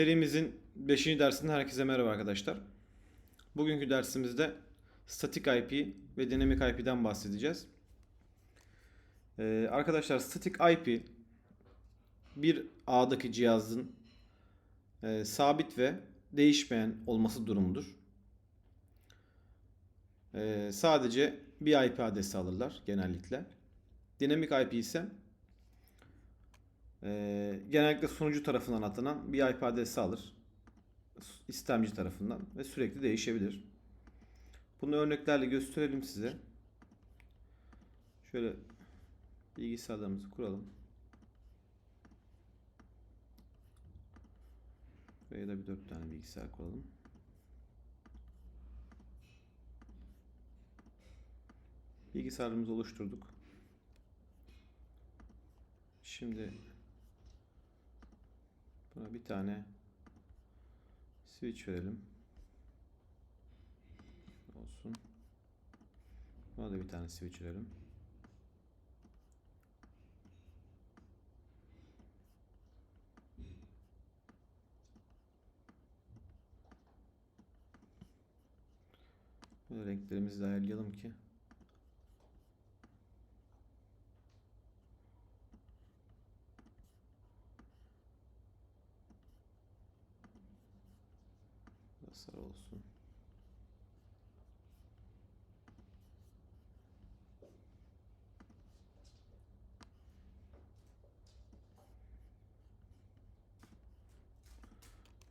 Serimizin 5. dersinden herkese merhaba arkadaşlar. Bugünkü dersimizde statik IP ve dinamik IP'den bahsedeceğiz. Ee, arkadaşlar statik IP bir ağdaki cihazın e, sabit ve değişmeyen olması durumudur. Ee, sadece bir IP adresi alırlar genellikle. Dinamik IP ise ee, genellikle sunucu tarafından atanan bir IP adresi alır. istemci tarafından ve sürekli değişebilir. Bunu örneklerle gösterelim size. Şöyle bilgisayarlarımızı kuralım. Buraya da bir dört tane bilgisayar kuralım. Bilgisayarımızı oluşturduk. Şimdi Buna bir tane switch verelim. Olsun. Buna da bir tane switch verelim. Böyle renklerimizi de ayarlayalım ki sarı olsun.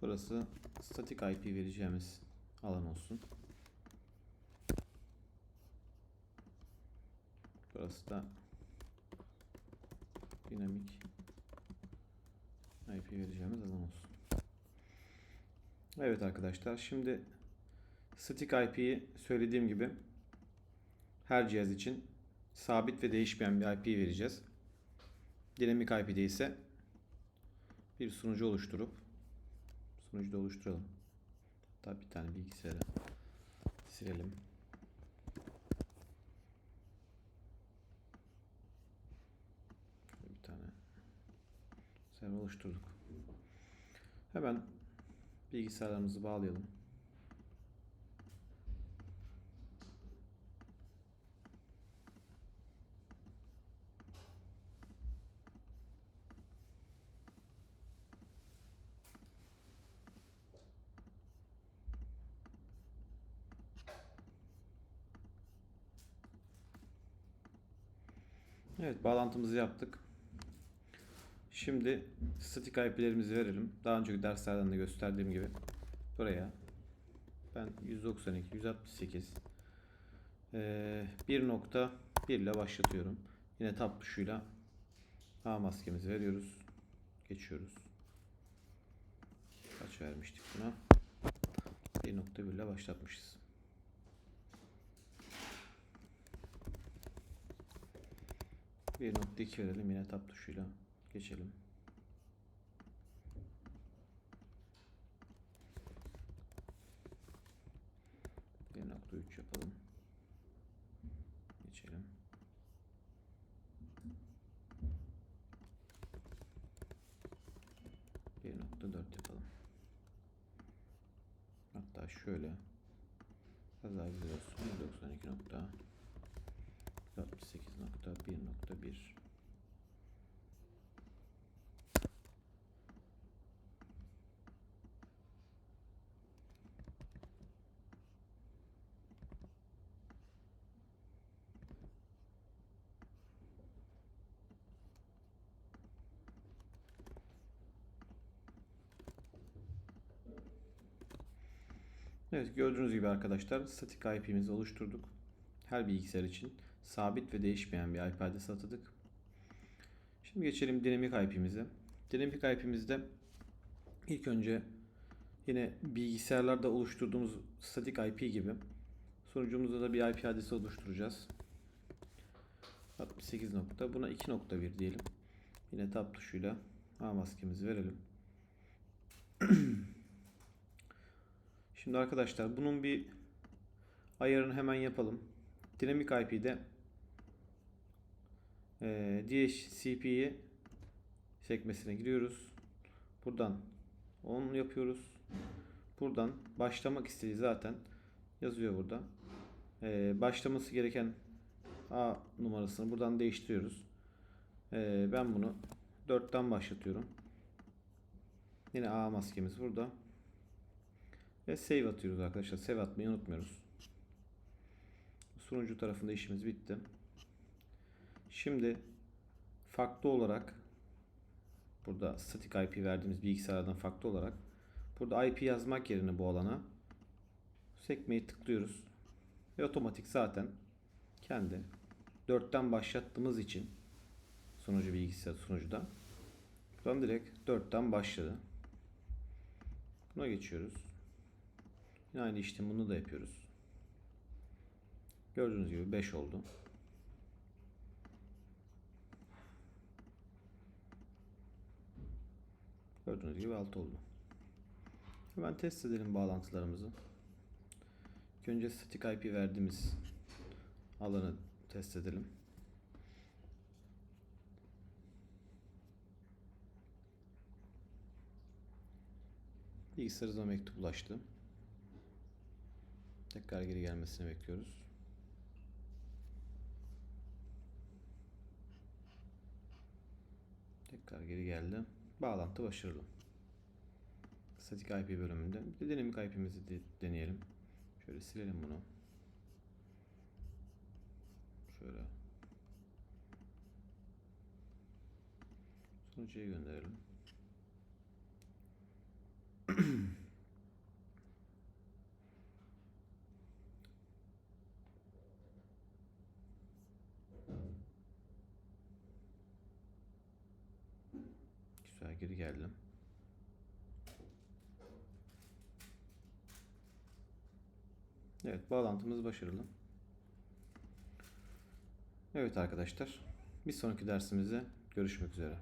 Burası statik IP vereceğimiz alan olsun. Burası da dinamik IP vereceğimiz alan olsun. Evet arkadaşlar şimdi static IP'yi söylediğim gibi her cihaz için sabit ve değişmeyen bir IP vereceğiz. Dinamik IP'de ise bir sunucu oluşturup sunucu da oluşturalım. Hatta bir tane bilgisayarı silelim. Bir tane server oluşturduk. Hemen Bilgisayarlarımızı bağlayalım. Evet bağlantımızı yaptık. Şimdi statik IP'lerimizi verelim. Daha önceki derslerden de gösterdiğim gibi buraya ben 192 168 1.1 ile başlatıyorum. Yine tab tuşuyla A maskemizi veriyoruz. Geçiyoruz. Kaç vermiştik buna? 1.1 ile başlatmışız. Bir nokta iki verelim yine tab tuşuyla geçelim. Nokta üç yapalım. Geçelim. Bir nokta dört yapalım. Hatta şöyle biraz daha güzel olsun. 92 nokta 68 nokta 1 nokta 1 Evet gördüğünüz gibi arkadaşlar statik IP'mizi oluşturduk. Her bilgisayar için sabit ve değişmeyen bir IP adresi atadık. Şimdi geçelim dinamik IP'mize. Dinamik IP'mizde ilk önce yine bilgisayarlarda oluşturduğumuz statik IP gibi sunucumuzda da bir IP adresi oluşturacağız. 68 nokta. Buna 2.1 diyelim. Yine tab tuşuyla A maskemizi verelim. Şimdi arkadaşlar bunun bir ayarını hemen yapalım. Dinamik IP'de e, DHCP'yi sekmesine giriyoruz. Buradan Onu yapıyoruz. Buradan başlamak istediği zaten yazıyor burada. Ee, başlaması gereken A numarasını buradan değiştiriyoruz. Ee, ben bunu 4'ten başlatıyorum. Yine A maskemiz burada. Ve save atıyoruz arkadaşlar. Save atmayı unutmuyoruz. Sunucu tarafında işimiz bitti. Şimdi farklı olarak burada static IP verdiğimiz bilgisayardan farklı olarak burada IP yazmak yerine bu alana sekmeyi tıklıyoruz. Ve otomatik zaten kendi 4'ten başlattığımız için sunucu bilgisayar sunucuda buradan direkt 4'ten başladı. Buna geçiyoruz. Yine aynı işlemi bunu da yapıyoruz. Gördüğünüz gibi 5 oldu. Gördüğünüz gibi 6 oldu. Hemen test edelim bağlantılarımızı. Önce static IP verdiğimiz alanı test edelim. Bilgisayarımıza mektup ulaştı. Tekrar geri gelmesini bekliyoruz. Tekrar geri geldi. Bağlantı başarılı. Static IP bölümünde. Bir de dinamik IP'mizi de deneyelim. Şöyle silelim bunu. Şöyle. Sunucuya gönderelim. Güzel geri geldim. Evet bağlantımız başarılı. Evet arkadaşlar bir sonraki dersimizde görüşmek üzere.